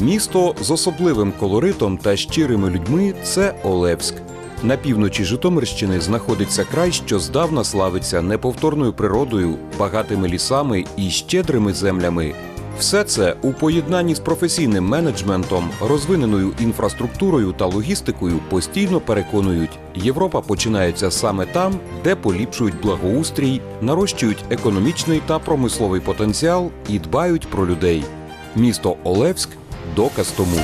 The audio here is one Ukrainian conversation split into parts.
Місто з особливим колоритом та щирими людьми це Олевськ. На півночі Житомирщини знаходиться край, що здавна славиться неповторною природою, багатими лісами і щедрими землями. Все це у поєднанні з професійним менеджментом, розвиненою інфраструктурою та логістикою постійно переконують, Європа починається саме там, де поліпшують благоустрій, нарощують економічний та промисловий потенціал і дбають про людей. Місто Олевськ доказ тому.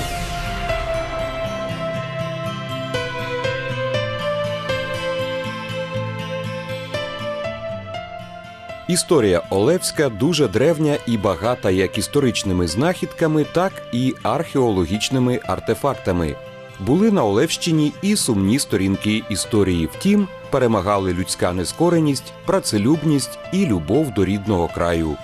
Історія Олевська дуже древня і багата як історичними знахідками, так і археологічними артефактами. Були на Олевщині і сумні сторінки історії. Втім, перемагали людська нескореність, працелюбність і любов до рідного краю.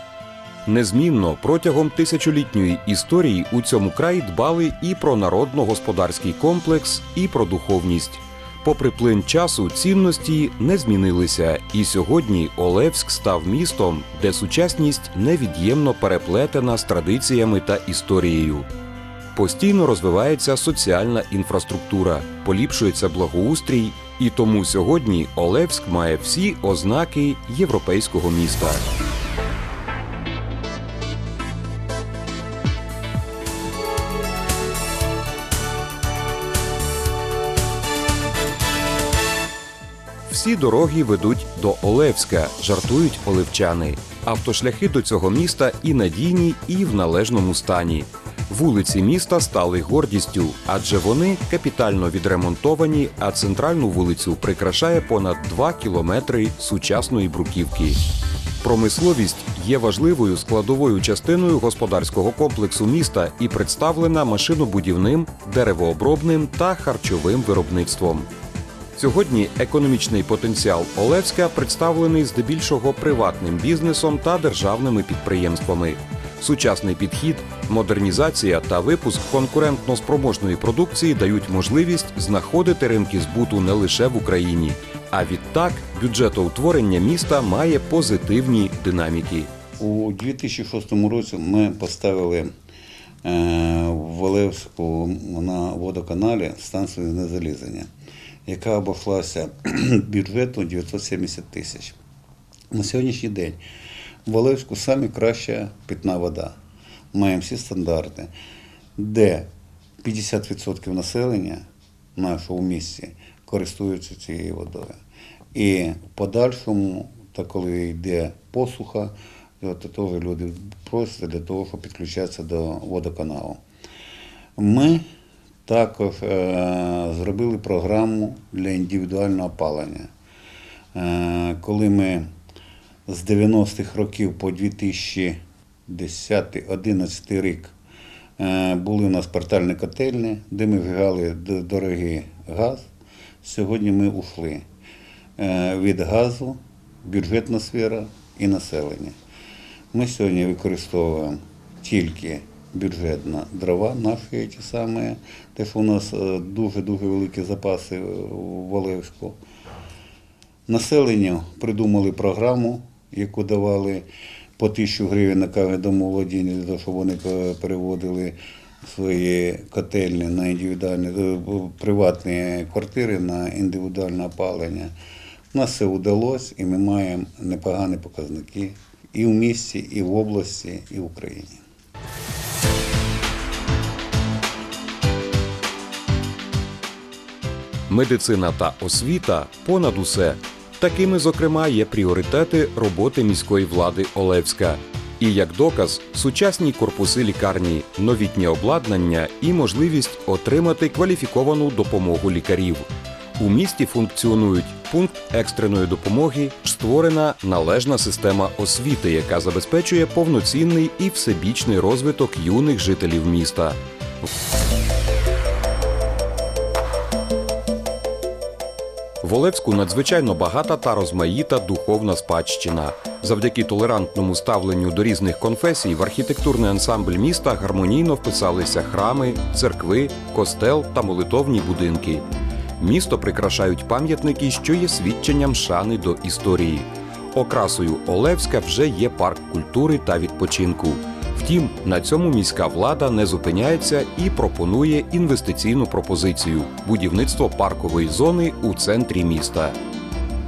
Незмінно протягом тисячолітньої історії у цьому краї дбали і про народно-господарський комплекс, і про духовність. Попри плин часу, цінності не змінилися, і сьогодні Олевськ став містом, де сучасність невід'ємно переплетена з традиціями та історією. Постійно розвивається соціальна інфраструктура, поліпшується благоустрій, і тому сьогодні Олевськ має всі ознаки європейського міста. Всі дороги ведуть до Олевська, жартують оливчани. Автошляхи до цього міста і надійні, і в належному стані. Вулиці міста стали гордістю, адже вони капітально відремонтовані, а центральну вулицю прикрашає понад 2 кілометри сучасної бруківки. Промисловість є важливою складовою частиною господарського комплексу міста і представлена машинобудівним, деревообробним та харчовим виробництвом. Сьогодні економічний потенціал Олевська представлений здебільшого приватним бізнесом та державними підприємствами. Сучасний підхід, модернізація та випуск конкурентно спроможної продукції дають можливість знаходити ринки збуту не лише в Україні, а відтак бюджетоутворення міста має позитивні динаміки. У 2006 році ми поставили е, в Олевську на водоканалі станцію знезалізання, яка обійшлася бюджету 970 тисяч. На сьогоднішній день в Олевську самі краща питна вода. Маємо всі стандарти, де 50% населення нашого в місті користуються цією водою. І в подальшому, та коли йде посуха, то теж люди просять для того, щоб підключатися до водоканалу. Ми також е, зробили програму для індивідуального опалення. Е, коли ми з 90-х років по 2010-2011 рік е, були у нас портальні котельні, де ми вжигали дорогий газ. Сьогодні ми ушли від газу, бюджетна сфера і населення. Ми сьогодні використовуємо тільки бюджетна дрова, наші ті самі, те, що у нас е, дуже-дуже великі запаси е, в Олевську. Населенню придумали програму, яку давали по тисячу гривень на кожне домоволодіння, для того, вони переводили свої котельні на індивідуальні, е, приватні квартири на індивідуальне опалення. У нас це вдалося і ми маємо непогані показники і в місті, і в області, і в Україні. Медицина та освіта понад усе. Такими, зокрема, є пріоритети роботи міської влади Олевська. І як доказ, сучасні корпуси лікарні, новітнє обладнання і можливість отримати кваліфіковану допомогу лікарів. У місті функціонують пункт екстреної допомоги, створена належна система освіти, яка забезпечує повноцінний і всебічний розвиток юних жителів міста. В Олевську надзвичайно багата та розмаїта духовна спадщина. Завдяки толерантному ставленню до різних конфесій в архітектурний ансамбль міста гармонійно вписалися храми, церкви, костел та молитовні будинки. Місто прикрашають пам'ятники, що є свідченням шани до історії. Окрасою Олевська вже є парк культури та відпочинку. Втім, на цьому міська влада не зупиняється і пропонує інвестиційну пропозицію будівництво паркової зони у центрі міста.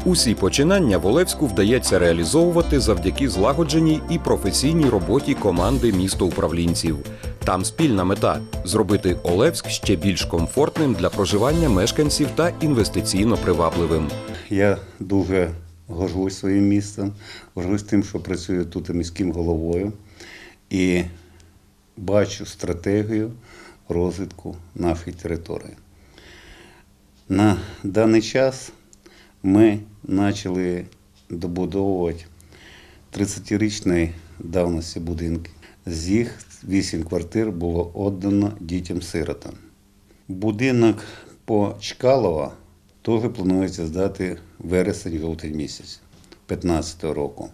Усі починання в Олевську вдається реалізовувати завдяки злагодженій і професійній роботі команди містоуправлінців. Там спільна мета зробити Олевськ ще більш комфортним для проживання мешканців та інвестиційно привабливим. Я дуже горжусь своїм містом, горжусь тим, що працюю тут міським головою і бачу стратегію розвитку нашої території. На даний час ми почали добудовувати 30-річної давності будинки. З їх 8 квартир було віддано дітям-сиротам. Будинок по Чкалова теж планується здати вересень-жовтень місяць 2015 року.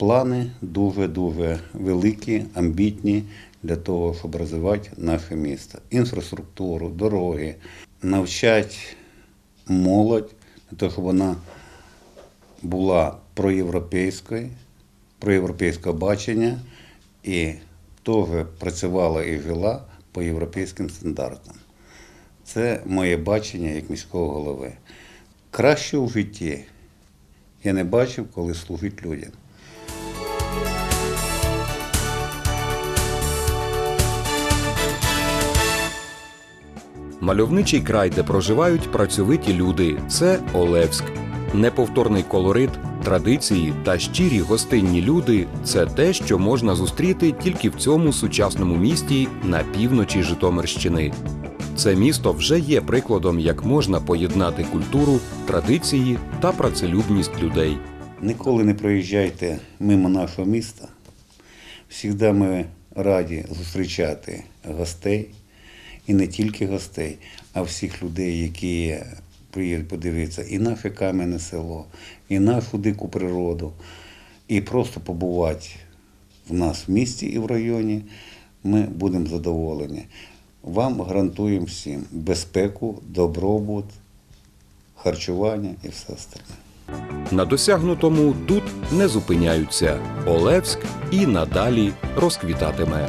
Плани дуже-дуже великі, амбітні для того, щоб розвивати наше місто. Інфраструктуру, дороги, навчати молодь для того, щоб вона була проєвропейською, проєвропейського бачення і теж працювала і жила по європейським стандартам. Це моє бачення як міського голови. Краще у житті я не бачив, коли служить людям. Мальовничий край, де проживають працьовиті люди, це Олевськ. Неповторний колорит, традиції та щирі гостинні люди це те, що можна зустріти тільки в цьому сучасному місті на півночі Житомирщини. Це місто вже є прикладом, як можна поєднати культуру, традиції та працелюбність людей. Ніколи не проїжджайте мимо нашого міста. Всігда ми раді зустрічати гостей, і не тільки гостей, а всіх людей, які приїдуть подивитися і наше кам'яне село, і нашу дику природу, і просто побувати в нас в місті і в районі. Ми будемо задоволені. Вам гарантуємо всім безпеку, добробут, харчування і все остальне. На досягнутому тут не зупиняються. Олевськ і надалі розквітатиме.